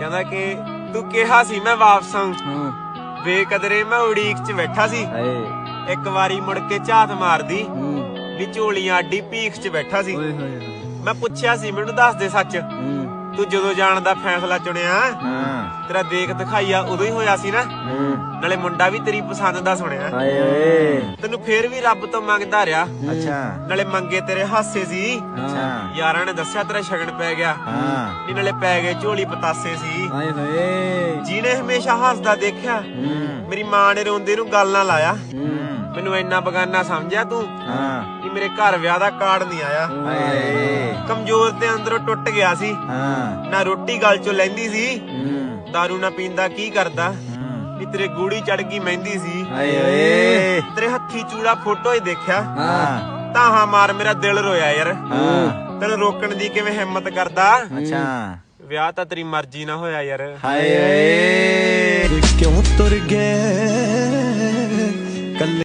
ਕਹਿੰਦਾ ਕਿ ਤੂੰ ਕਿਹਾ ਸੀ ਮੈਂ ਵਾਪਸ ਆਉਂ ਹਾਂ। ਬੇਕਦਰੇ ਮੈਂ ਉਡੀਕ 'ਚ ਬੈਠਾ ਸੀ। ਹਾਏ। ਇੱਕ ਵਾਰੀ ਮੁੜ ਕੇ ਝਾਤ ਮਾਰਦੀ ਹੂੰ। ਵੀ ਝੋਲੀਆਂ ਅੱਡੀ ਭੀਖ 'ਚ ਬੈਠਾ ਸੀ। ਓਏ ਹੋਏ ਹੋਏ। ਮੈਂ ਪੁੱਛਿਆ ਸੀ ਮੈਨੂੰ ਦੱਸ ਦੇ ਸੱਚ। ਹੂੰ। ਤੂੰ ਜਦੋਂ ਜਾਣ ਦਾ ਫੈਸਲਾ ਚੁਣਿਆ ਹਾਂ। ਤੇਰਾ ਦੇਖ ਦਿਖਾਈਆ ਉਦੋਂ ਹੀ ਹੋਇਆ ਸੀ ਨਾ। ਹੂੰ। ਨਾਲੇ ਮੁੰਡਾ ਵੀ ਤੇਰੀ ਪਸੰਦ ਦਾ ਸੁਣਿਆ। ਹਾਏ ਓਏ। ਤੈਨੂੰ ਫੇਰ ਵੀ ਰੱਬ ਤੋਂ ਮੰਗਦਾ ਰਿਹਾ। ਅੱਛਾ। ਨਾਲੇ ਮੰਗੇ ਤੇਰੇ ਹਾਸੇ ਸੀ। ਅੱਛਾ। ਯਾਰਾਂ ਨੇ ਦੱਸਿਆ ਤੇਰਾ ਸ਼ਗਨ ਪੈ ਗਿਆ। ਹਾਂ। ਨੀ ਨਾਲੇ ਪੈ ਗਏ ਝੋਲੀ ਪਤਾਸੇ ਸੀ। ਹਾਏ ਹੋਏ। ਜਿਹਨੇ ਹਮੇਸ਼ਾ ਹੱਸਦਾ ਦੇਖਿਆ। ਹੂੰ। ਮੇਰੀ ਮਾਂ ਨੇ ਰੋਂਦੇ ਨੂੰ ਗੱਲ ਨਾ ਲਾਇਆ। ਹੂੰ। ਮੈਨੂੰ ਇੰਨਾ ਬਗਾਨਾ ਸਮਝਿਆ ਤੂੰ ਹਾਂ। ਕਿ ਮੇਰੇ ਘਰ ਵਿਆਹ ਦਾ ਕਾਰਡ ਨਹੀਂ ਆਇਆ। ਹਾਏ। ਕਮਜ਼ੋਰ ਤੇ ਅੰਦਰੋਂ ਟੁੱਟ ਗਿਆ ਸੀ। ਹਾਂ। ਨਾ ਰੋਟੀ ਗਲ ਚੋਂ ਲੈਂਦੀ ਸੀ। ਹੂੰ। दारू ਨਾ ਪੀਂਦਾ ਕੀ ਕਰਦਾ? ਹੂੰ। ਵੀ ਤੇਰੇ ਗੂੜੀ ਚੜ ਗਈ ਮਹਿੰਦੀ ਸੀ। ਹਾਏ ਓਏ। ਤੇਰੇ ਹੱਥੀ ਚੂੜਾ ਫੋਟੋ ਹੀ ਦੇਖਿਆ। ਹਾਂ। ਤਾਹਾਂ ਮਾਰ ਮੇਰਾ ਦਿਲ ਰੋਇਆ ਯਾਰ। ਹਾਂ। ਤੈਨੂੰ ਰੋਕਣ ਦੀ ਕਿਵੇਂ ਹਿੰਮਤ ਕਰਦਾ? ਅੱਛਾ। ਵਿਆਹ ਤਾਂ ਤੇਰੀ ਮਰਜ਼ੀ ਨਾ ਹੋਇਆ ਯਾਰ। ਹਾਏ ਓਏ। ਕਿਉਂ ਤੁਰ ਗਏ?